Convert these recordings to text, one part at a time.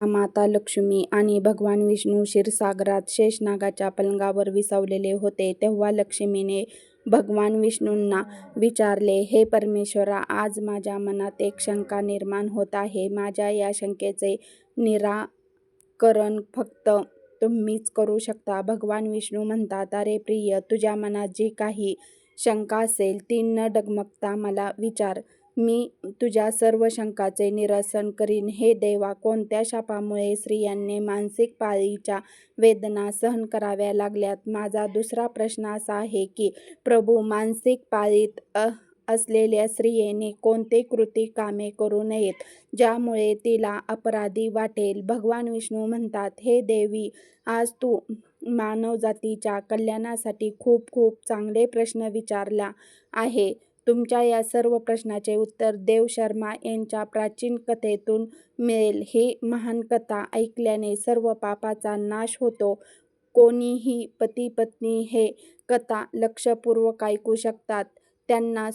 माता लक्ष्मी आणि भगवान विष्णू क्षीरसागरात शेषनागाच्या पलंगावर विसावलेले होते तेव्हा लक्ष्मीने भगवान विष्णूंना विचारले, हे परमेश्वरा, आज माझ्या मनात एक शंका निर्माण होत आहे. माझ्या या शंकेचे निराकरण फक्त तुम्हीच करू शकता. भगवान विष्णू म्हणतात, अरे प्रिय, तुझ्या मनात जी काही शंका असेल ती न डगमगता मला विचार. मी तुझ्या सर्व शंकाचे निरसन करीन. हे देवा, कोणत्या शापामुळे स्त्रियांनी मानसिक पाळीच्या वेदना सहन कराव्या लागल्यात? माझा दुसरा प्रश्न असा आहे की, प्रभू, मानसिक पाळीत असलेल्या स्त्रियेने कोणते कृती कामे करू नयेत, ज्यामुळे तिला अपराधी वाटेल? भगवान विष्णू म्हणतात, हे देवी, आज तू मानवजातीच्या कल्याणासाठी खूप खूप चांगले प्रश्न विचारला आहे. तुमच्या या सर्व प्रश्नाचे उत्तर देव शर्मा यांच्या प्राचीन कथेतून मिळेल. ही महान कथा ऐकल्याने सर्व पापाचा नाश होतो. कोणीही पती-पत्नी हे कथा लक्षपूर्वक ऐकू शकतात, त्यांना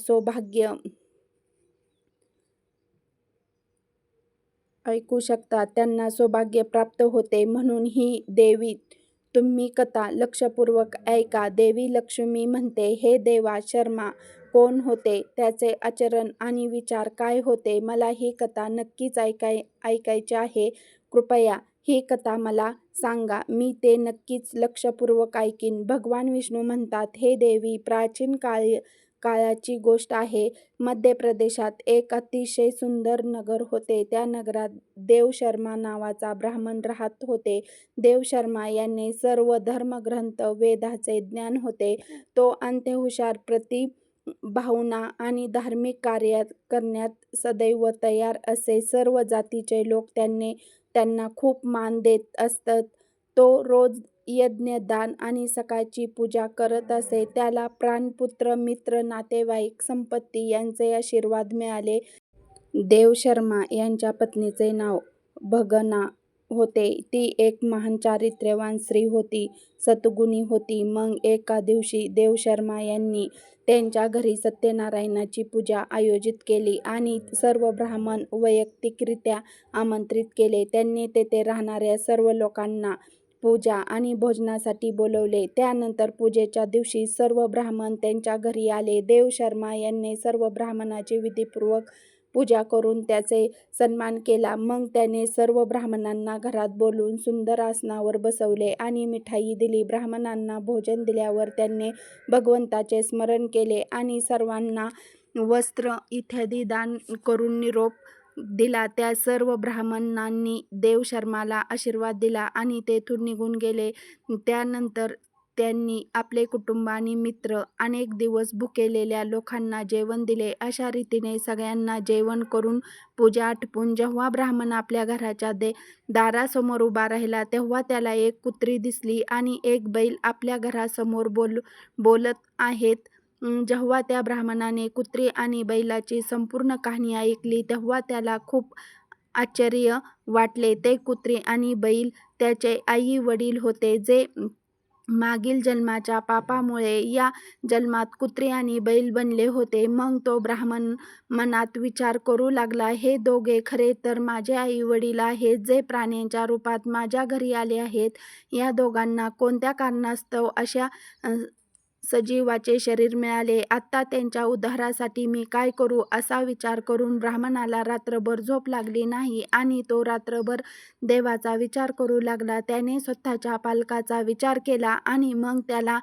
सौभाग्य प्राप्त होते. म्हणून ही देवी, तुम्ही कथा लक्षपूर्वक ऐका. देवी लक्ष्मी म्हणते, हे देवा, शर्मा कोण होते? त्याचे आचरण आणि विचार काय होते? मला ही कथा नक्कीच ऐकाय ऐकायची आहे. कृपया ही कथा मला सांगा. मी ते नक्कीच लक्षपूर्वक ऐकीन. भगवान विष्णू म्हणतात, हे देवी, प्राचीन काळ काळाची गोष्ट आहे. मध्य प्रदेशात एक अतिशय सुंदर नगर होते. त्या नगरात देवशर्मा नावाचा ब्राह्मण राहत होता. देवशर्मा यांनी सर्व धर्मग्रंथ, वेदाचे ज्ञान होते. तो अंत्यहुशार प्रति भावना आणि धार्मिक कार्य करण्यात सदैव तयार असे. सर्व जातीचे लोक त्यांनी त्यांना खूप मान देत असतात तो रोज यज्ञदान आणि सकाळची पूजा करत असे. त्याला प्राणपुत्र, मित्र, नातेवाईक, संपत्ती यांचे आशीर्वाद मिळाले. देवशर्मा यांच्या पत्नीचे नाव भगना होते. ती एक महान चारित्र्यवान स्त्री होती. सद्गुणी होती. मग एका दिवशी देवशर्मा यांनी त्यांच्या घरी सत्यनारायणाची पूजा आयोजित केली आणि सर्व ब्राह्मण वैयक्तिकरित्या आमंत्रित केले. त्यांनी तेथे राहणाऱ्या सर्व लोकांना पूजा आणि भोजनासाठी बोलवले त्यानंतर पूजेच्या दिवशी सर्व ब्राह्मण त्यांच्या घरी आले. देवशर्मा यांनी सर्व ब्राह्मणाचे विधीपूर्वक पूजा करून त्याचे सन्मान केला. मग त्याने सर्व ब्राह्मणांना घरात बोलून सुंदर आसनावर बसवले आणि मिठाई दिली. ब्राह्मणांना भोजन दिल्यावर त्यांनी भगवंताचे स्मरण केले आणि सर्वांना वस्त्र इत्यादी दान करून निरोप दिला. त्या सर्व ब्राह्मणांनी देवशर्माला आशीर्वाद दिला आणि तेथून निघून गेले. त्यानंतर त्यांनी आपले कुटुंब आणि मित्र, अनेक दिवस भुकेलेल्या लोकांना जेवण दिले. अशा रीतीने सगळ्यांना जेवण करून पूजा आटपून जेव्हा ब्राह्मण आपल्या घराच्या दे दारासमोर उभा राहिला, तेव्हा त्याला एक कुत्री दिसली आणि एक बैल आपल्या घरासमोर बोल बोलत आहेत. जेव्हा त्या ब्राह्मणाने कुत्री आणि बैलाची संपूर्ण कहाणी ऐकली, तेव्हा त्याला खूप आश्चर्य वाटले. ते कुत्री आणि बैल त्याचे आई-वडील होते, जे मागील जन्माच्या पापामुळे या जन्मात कुत्रे आणि बैल बनले होते. मग तो ब्राह्मण मनात विचार करू लागला, हे दोघे खरे तर माझे आई-वडील आहेत, जे प्राण्यांच्या रूपात माझ्या घरी आले आहेत. या दोघांना कोणत्या कारणास्तव अशा सजीवाचे शरीर मिळाले? आत्ता त्यांच्या उद्धारासाठी मी काय करू? असा विचार करून ब्राह्मणाला रात्रभर झोप लागली नाही आणि तो रात्रभर देवाचा विचार करू लागला. त्याने स्वतःच्या पालकाचा विचार केला आणि मग त्याला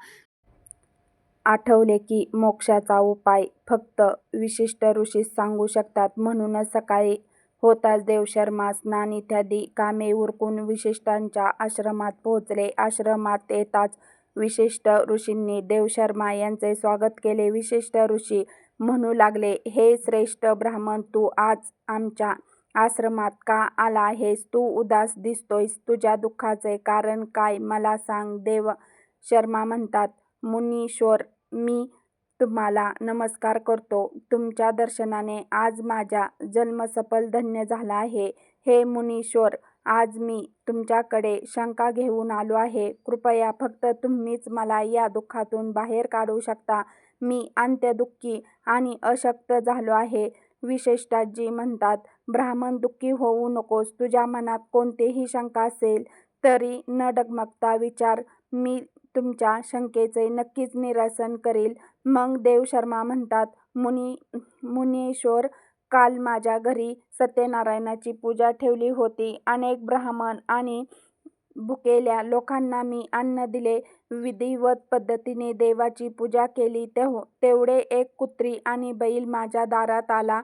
आठवले की मोक्षाचा उपाय फक्त विशिष्ट ऋषीस सांगू शकतात. म्हणूनच सकाळी होताच देवशर्मा स्नान इत्यादी कामे उरकून विशिष्टांच्या आश्रमात पोहोचले. आश्रमात येताच विशिष्ट ऋषींनी देवशर्मा यांचे स्वागत केले. विशिष्ट ऋषी म्हणू लागले, हे श्रेष्ठ ब्राह्मण, तू आज आमच्या आश्रमात का आला आहेस? तू उदास दिसतोयस. तुझ्या दुःखाचे कारण काय मला सांग. देवशर्मा म्हणतात, मुनीश्वर, मी तुम्हाला नमस्कार करतो. तुमच्या दर्शनाने आज माझा जन्म सफल धन्य झाला आहे. हे मुनीश्वर, आज मी तुमच्याकडे शंका घेऊन आलो आहे. कृपया फक्त तुम्हीच मला या दुःखातून बाहेर काढू शकता. मी अत्यंत दुःखी आणि अशक्त झालो आहे. विशेषटाजी म्हणतात ब्राह्मण दुःखी होऊ नकोस तुझ्या मनात कोणतीही शंका असेल तरी न डगमगता विचार मी तुमच्या शंकेचे नक्कीच निरसन करील मग देवशर्मा म्हणतात मुनी मुनीश्वर काल माझ्या घरी सत्यनारायणाची पूजा ठेवली होती. अनेक ब्राह्मण आणि भुकेल्या लोकांना मी अन्न दिले. विधिवत पद्धतीने देवाची पूजा केली. तेव तेवढे एक कुत्री आणि बैल माझ्या दारात आला.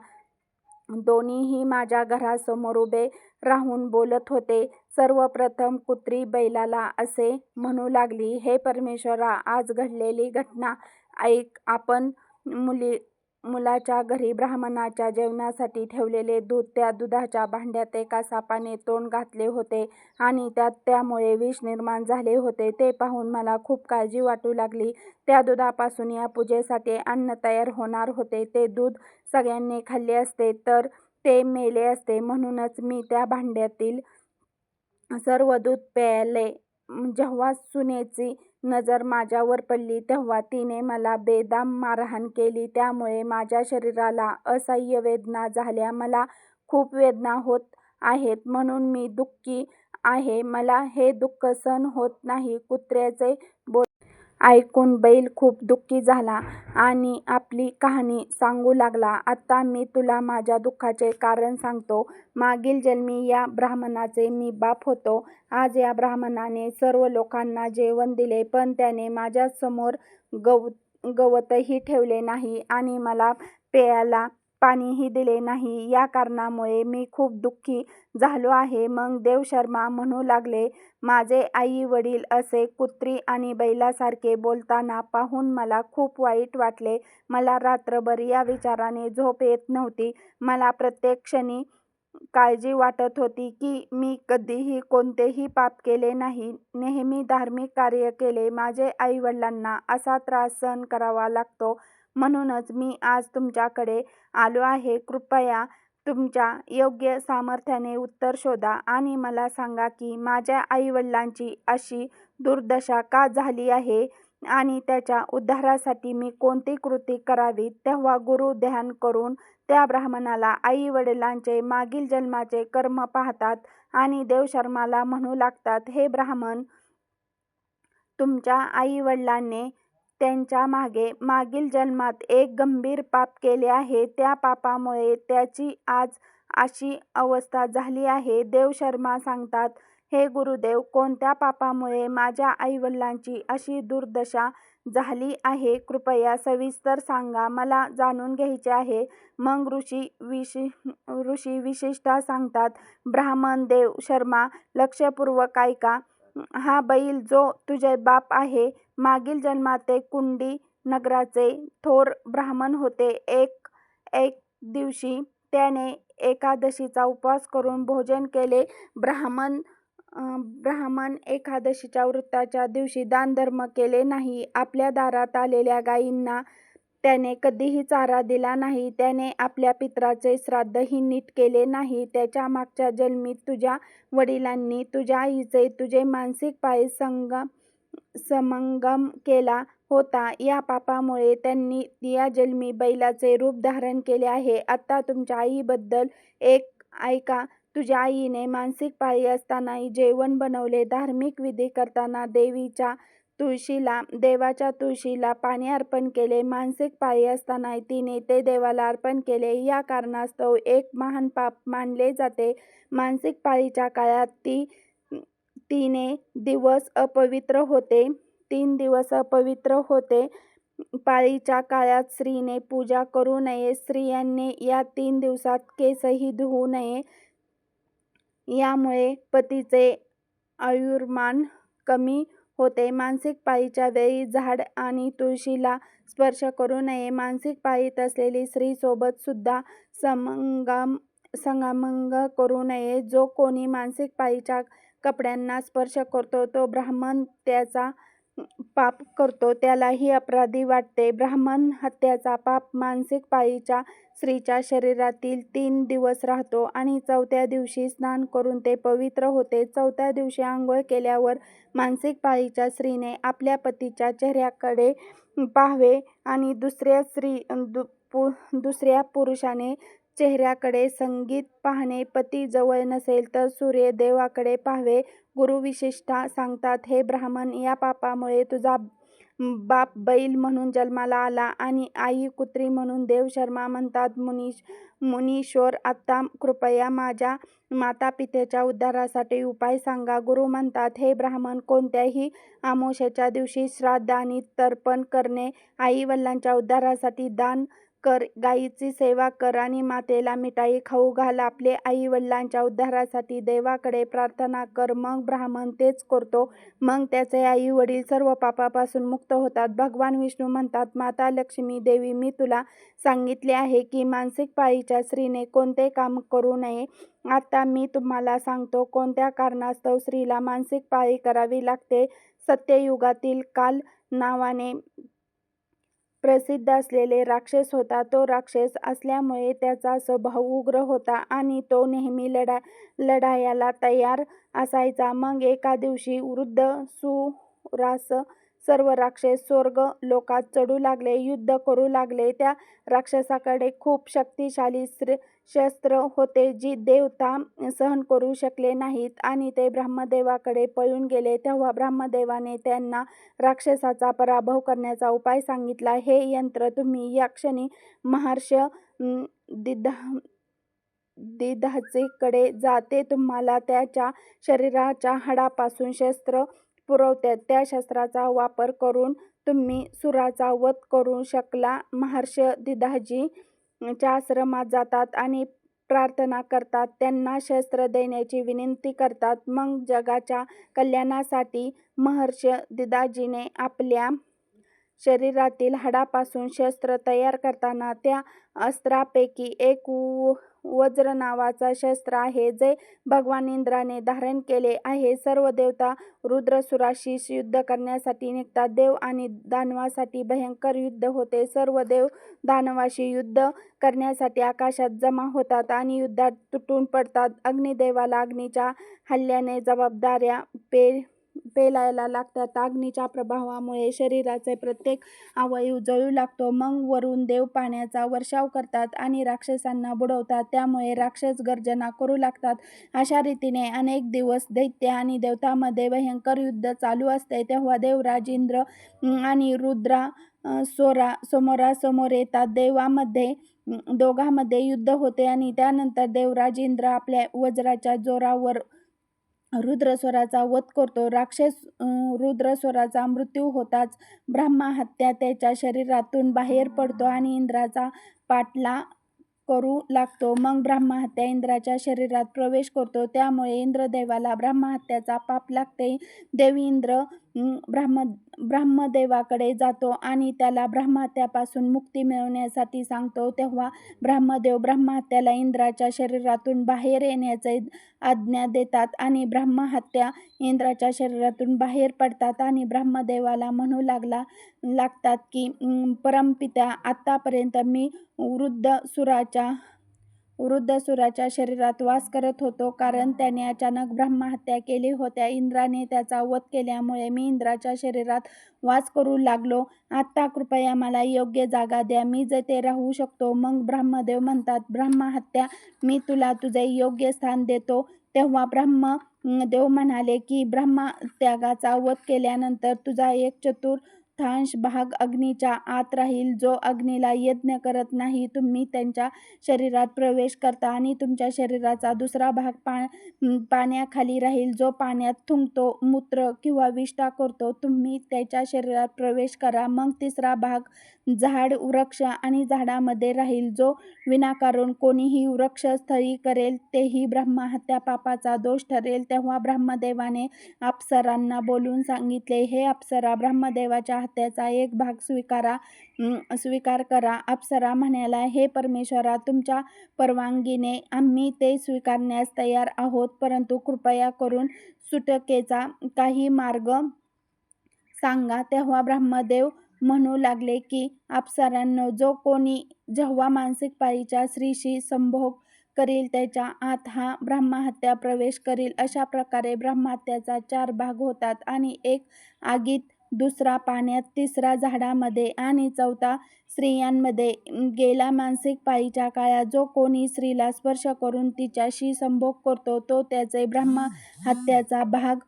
दोन्हीही माझ्या घरासमोर उभे राहून बोलत होते. सर्वप्रथम कुत्री बैलाला असे म्हणू लागली हे परमेश्वरा आज घडलेली घटना ऐक. आपण मुली मुलाच्या घरी ब्राह्मणाच्या जेवणासाठी ठेवलेले दूध त्या दुधाच्या भांड्यात एका सापाने तोंड घातले होते आणि त्यात त्यामुळे विष निर्माण झाले होते. ते पाहून मला खूप काळजी वाटू लागली. त्या दुधापासून या पूजेसाठी अन्न तयार होणार होते. ते दूध सगळ्यांनी खाल्ले असते तर ते मेले असते. म्हणूनच मी त्या भांड्यातील सर्व दूध प्यायले. जेव्हा सुनेची नजर माझ्यावर पडली तेव्हा तिने मला बेदम मारहाण केली. त्यामुळे माझ्या शरीराला असह्य वेदना झाल्या. मला खूप वेदना होत आहेत. म्हणून मी दुःखी आहे. मला हे दुःख सहन होत नाही. कुत्र्याचे बो ऐकून बैल खूप दुःखी झाला आणि आपली कहाणी सांगू लागला. आता मी तुला माझ्या दुःखाचे कारण सांगतो. मागील जन्मी या ब्राह्मणाचे मी बाप होतो. आज या ब्राह्मणाने सर्व लोकांना जेवण दिले पण त्याने माझ्यासमोर गव गवतही ठेवले नाही आणि मला प्यायला पाणीही दिले नाही. या कारणामुळे मी खूप दुःखी झालो आहे. मग देवशर्मा म्हणू लागले माझे आई वडील असे कुत्री आणि बैलासारखे बोलताना पाहून मला खूप वाईट वाटले. मला रात्रभर या विचाराने झोप येत नव्हती. मला प्रत्येक क्षणी काळजी वाटत होती की मी कधीही कोणतेही पाप केले नाही. नेहमी धार्मिक कार्य केले. माझे आई वडिलांना असा त्रास सहन करावा लागतो. म्हणूनच मी आज तुमच्याकडे आलो आहे. कृपया तुमच्या योग्य सामर्थ्याने उत्तर शोधा आणि मला सांगा की माझ्या आईवडिलांची अशी दुर्दशा का झाली आहे आणि त्याच्या उद्धारासाठी मी कोणती कृती करावी? तेव्हा गुरु ध्यान करून त्या ब्राह्मणाला आई वडिलांचे मागील जन्माचे कर्म पाहतात आणि देवशर्माला म्हणू लागतात हे ब्राह्मण तुमच्या आई वडिलांनी त्यांच्या मागे मागील जन्मात एक गंभीर पाप केले आहे. त्या पापामुळे त्याची आज अशी अवस्था झाली आहे. देवशर्मा सांगतात हे गुरुदेव कोणत्या पापामुळे माझ्या आईवडिलांची अशी दुर्दशा झाली आहे? कृपया सविस्तर सांगा. मला जाणून घ्यायचे आहे. मग ऋषी विशि ऋषी विशिष्टा सांगतात ब्राह्मण देव शर्मा लक्षपूर्वक ऐका. हा बैल जो तुझे बाप आहे मागील जन्मात ते कुंडी नगराचे थोर ब्राह्मण होते. एक एक दिवशी त्याने एकादशीचा उपवास करून भोजन केले. ब्राह्मण ब्राह्मण एकादशीच्या व्रताच्या दिवशी दानधर्म केले नाही. आपल्या दारात आलेल्या गायींना त्याने कधीही चारा दिला नाही त्याने आपल्या पित्राचे श्राद्धही नीट केले नाही. त्याच्या मागच्या जन्मी तुझ्या वडिलांनी तुझ्या आईचे तुझे मानसिक पाय संगम समंगम केला होता. या पापामुळे त्यांनी या जन्मी बैलाचे रूप धारण केले आहे. आता तुमच्या आईबद्दल एक ऐका. तुझ्या आईने मानसिक पाळी असतानाही जेवण बनवले धार्मिक विधी करताना देवीच्या तुळशीला देवाच्या तुळशीला पाणी अर्पण केले. मानसिक पाळी असतानाही तिने ते देवाला अर्पण केले. या कारणास्तव एक महान पाप मानले जाते. मानसिक पाळीच्या काळात ती तिने दिवस अपवित्र होते. तीन दिवस अपवित्र होते. पाळीच्या काळात स्त्रीने पूजा करू नये. स्त्रियांनी या तीन दिवसात केसही धुवू नये. यामुळे पतीचे आयुर्मान कमी होते. मानसिक पाळीच्या वेळी झाड आणि तुळशीला स्पर्श करू नये. मानसिक पाळीत असलेली स्त्रीसोबत सुद्धा समंगम संगमंग करू नये. जो कोणी मानसिक पाळीच्या कपड्यांना स्पर्श करतो तो ब्राह्मण त्याचा पाप करतो त्यालाही अपराधी वाटते. ब्राह्मण हत्याचा पाप मानसिक पाळीच्या स्त्रीच्या शरीरातील तीन दिवस राहतो आणि चौथ्या दिवशी स्नान करून ते पवित्र होते. चौथ्या दिवशी आंघोळ केल्यावर मानसिक पाळीच्या स्त्रीने आपल्या पतीच्या चेहऱ्याकडे पाहावे आणि दुसऱ्या स्त्री दु पु दुसऱ्या पुरुषाने चेहऱ्याकडे संगीत पाहणे पती जवळ नसेल तर सूर्य देवाकडे पाहावे. गुरुविशिष्टा सांगतात हे ब्राह्मण या पापामुळे तुझा बाप बैल म्हणून जन्माला आला आणि आई कुत्री म्हणून देव शर्मा म्हणतात मुनीश मुनीश्वर आत्ता कृपया माझ्या मातापितेच्या उद्धारासाठी उपाय सांगा. गुरु म्हणतात हे ब्राह्मण कोणत्याही आमोशाच्या दिवशी श्राद्ध आणि तर्पण करणे आई वडिलांच्या उद्धारासाठी दान कर गायीची सेवा कर आणि मातेला मिठाई खाऊ घाल. आपले आई वडिलांच्या उद्धारासाठी देवाकडे प्रार्थना कर. मग ब्राह्मण तेच करतो. मग त्याचे आई वडील सर्व पापापासून मुक्त होतात. भगवान विष्णू म्हणतात माता लक्ष्मी देवी मी तुला सांगितले आहे की मानसिक पाळीच्या स्त्रीने कोणते काम करू नये. आता मी तुम्हाला सांगतो कोणत्या कारणास्तव स्त्रीला मानसिक पाळी करावी लागते. सत्ययुगातील काल नावाने प्रसिद्ध असलेले राक्षस होता तो राक्षस असल्यामुळे त्याचा स्वभाव उग्र होता आणि तो नेहमी लढा लढायला तयार असायचा. मग एका दिवशी वृद्ध सुरास सर्व राक्षस स्वर्ग लोकात चढू लागले युद्ध करू लागले. त्या राक्षसाकडे खूप शक्तिशाली शस्त्र होते जी देवता सहन करू शकले नाहीत आणि ते ब्रह्मदेवाकडे पळून गेले. तेव्हा ब्रह्मदेवाने त्यांना राक्षसाचा पराभव करण्याचा उपाय सांगितला. हे यंत्र तुम्ही या क्षणी महर्ष दिदा दिदाचेकडे जाते तुम्हाला त्याच्या शरीराच्या हाडापासून शस्त्र पुरवतात त्या शस्त्राचा वापर करून तुम्ही सुराचा वध करू शकला. महर्ष दिदाजी च्या आश्रमात जातात आणि प्रार्थना करतात. त्यांना शस्त्र देण्याची विनंती करतात. मग जगाच्या कल्याणासाठी महर्ष दिदाजीने आपल्या शरीरातील हाडापासून शस्त्र तयार करताना त्या अस्त्रापैकी एक वज्र नावाचा शस्त्र आहे जे भगवान इंद्राने धारण केले आहे. सर्व देवता रुद्रसुराशी युद्ध करण्यासाठी निघतात. देव आणि दानवासाठी भयंकर युद्ध होते. सर्व देव दानवाशी युद्ध करण्यासाठी आकाशात जमा होतात आणि युद्धात तुटून पडतात. अग्निदेवाला अग्नीच्या हल्ल्याने जबाबदाऱ्या पे पेलायला लागतात. अग्नीच्या प्रभावामुळे शरीराचे प्रत्येक अवयव जळू लागतो. मग वरून देव पाण्याचा वर्षाव करतात आणि राक्षसांना बुडवतात. त्यामुळे राक्षस गर्जना करू लागतात. अशा रीतीने अनेक दिवस दैत्य आणि देवतामध्ये भयंकर युद्ध चालू असते. तेव्हा देवराज इंद्र आणि रुद्रा सोरा समोरासमोर येतात. देवामध्ये दोघांमध्ये युद्ध होते आणि त्यानंतर देवराज इंद्र आपल्या वज्राच्या जोरावर रुद्रस्वराचा वध करतो. राक्षस रुद्रस्वराचा मृत्यू होताच ब्रह्महत्या त्याच्या शरीरातून बाहेर पडतो आणि इंद्राचा पाठला करू लागतो. मग ब्रह्महत्या इंद्राच्या शरीरात प्रवेश करतो. त्यामुळे इंद्रदेवाला ब्रह्महत्याचा पाप लागते. देवी इंद्र ब्रह्म ब्रह्मदेवाकडे जातो आणि त्याला ब्रह्महत्यापासून मुक्ती मिळवण्यासाठी सांगतो. तेव्हा ब्रह्मदेव ब्रह्महत्याला इंद्राच्या शरीरातून बाहेर येण्याचे आज्ञा देतात आणि ब्रह्महत्या इंद्राच्या शरीरातून बाहेर पडतात आणि ब्रह्मदेवाला म्हणू लागला लागतात की परमपित्या आत्तापर्यंत मी वृद्ध सुराच्या वृद्धसुराच्या शरीरात वास करत होतो कारण त्याने अचानक ब्रह्महत्या केली होत्या. इंद्राने त्याचा वध केल्यामुळे मी इंद्राच्या शरीरात वास करू लागलो. आत्ता कृपया मला योग्य जागा द्या मी जेथे राहू शकतो. मग ब्रह्मदेव म्हणतात ब्रह्महत्या मी तुला तुझे योग्य स्थान देतो. तेव्हा ब्रह्म देव म्हणाले की ब्रह्मत्यागाचा वध केल्यानंतर तुझा एक चतुर चतुर्थांश भाग अग्नीच्या आत राहील. जो अग्नीला यज्ञ करत नाही तुम्ही त्यांच्या शरीरात प्रवेश करता आणि तुमच्या शरीराचा दुसरा भाग पा पाण्याखाली राहील. जो पाण्यात थुंकतो मूत्र किंवा विष्ठा करतो तुम्ही त्याच्या शरीरात प्रवेश करा. मग तिसरा भाग झाड वृक्ष आणि झाडामध्ये राहील. जो विनाकारण कोणीही वृक्षस्थळी करेल तेही ब्रह्महत्या पापाचा दोष ठरेल. तेव्हा ब्रह्मदेवाने अप्सरांना बोलून सांगितले हे अप्सरा ब्रह्मदेवाच्या त्याचा एक भाग स्वीकारा स्वीकार करा. अप्सरा म्हणाला हे परमेश्वरा तुमच्या परवानगीने आम्ही ते स्वीकारण्यास तयार आहोत परंतु कृपया करून सुटकेचा काही मार्ग सांगा. तेव्हा ब्रह्मदेव म्हणू लागले की अप्सरांनो जो कोणी जेव्हा मानसिक पाळीच्या स्त्रीशी संभोग करील त्याच्या आत हा ब्रह्महत्या प्रवेश करील. अशा प्रकारे ब्रह्महत्याचा चार भाग होतात आणि एक आगीत दुसरा पाण्यात तिसरा झाडामध्ये आणि चौथा स्त्रियांमध्ये गेला मानसिक पाळीच्या काळात. जो कोणी स्त्रीला स्पर्श करून तिच्याशी संभोग करतो तो त्याचे ब्रह्महत्याचा भाग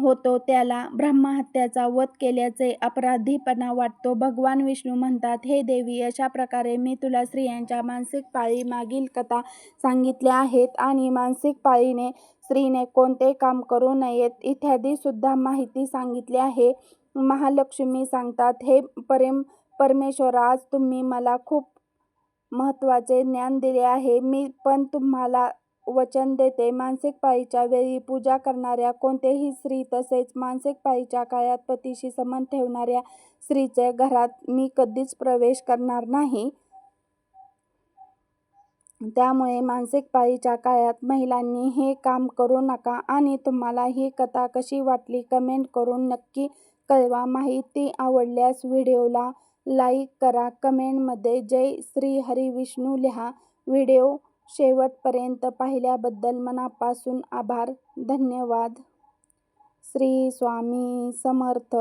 होतो. त्याला ब्रह्महत्याचा वध केल्याचे अपराधीपणा वाटतो. भगवान विष्णू म्हणतात हे देवी अशा प्रकारे मी तुला स्त्रियांच्या मानसिक पाळी मागील कथा सांगितल्या आहेत आणि मानसिक पाळीने स्त्रीने कोणते काम करू नयेत इत्यादी सुद्धा माहिती सांगितली आहे. महालक्ष्मी सांगतात हे परेम परमेश्वरा आज तुम्ही मला खूप महत्त्वाचे ज्ञान दिले आहे. मी पण तुम्हाला वचन देते. मानसिक पाळीच्या वेळी पूजा करणाऱ्या कोणतेही स्त्री तसेच मानसिक पाळीच्या काळात पतीशी संबंध ठेवणाऱ्या स्त्रीचे घरात मी कधीच प्रवेश करणार नाही. त्यामुळे मानसिक पाळीच्या काळात महिलांनी हे काम करू नका आणि तुम्हाला ही कथा कशी वाटली कमेंट करून नक्की कळवा. माहिती आवडल्यास व्हिडिओला लाईक करा. कमेंटमध्ये जय श्री हरी विष्णू लिहा. व्हिडिओ शेवटपर्यंत पाहिल्याबद्दल मनापासून आभार. धन्यवाद. श्री स्वामी समर्थ.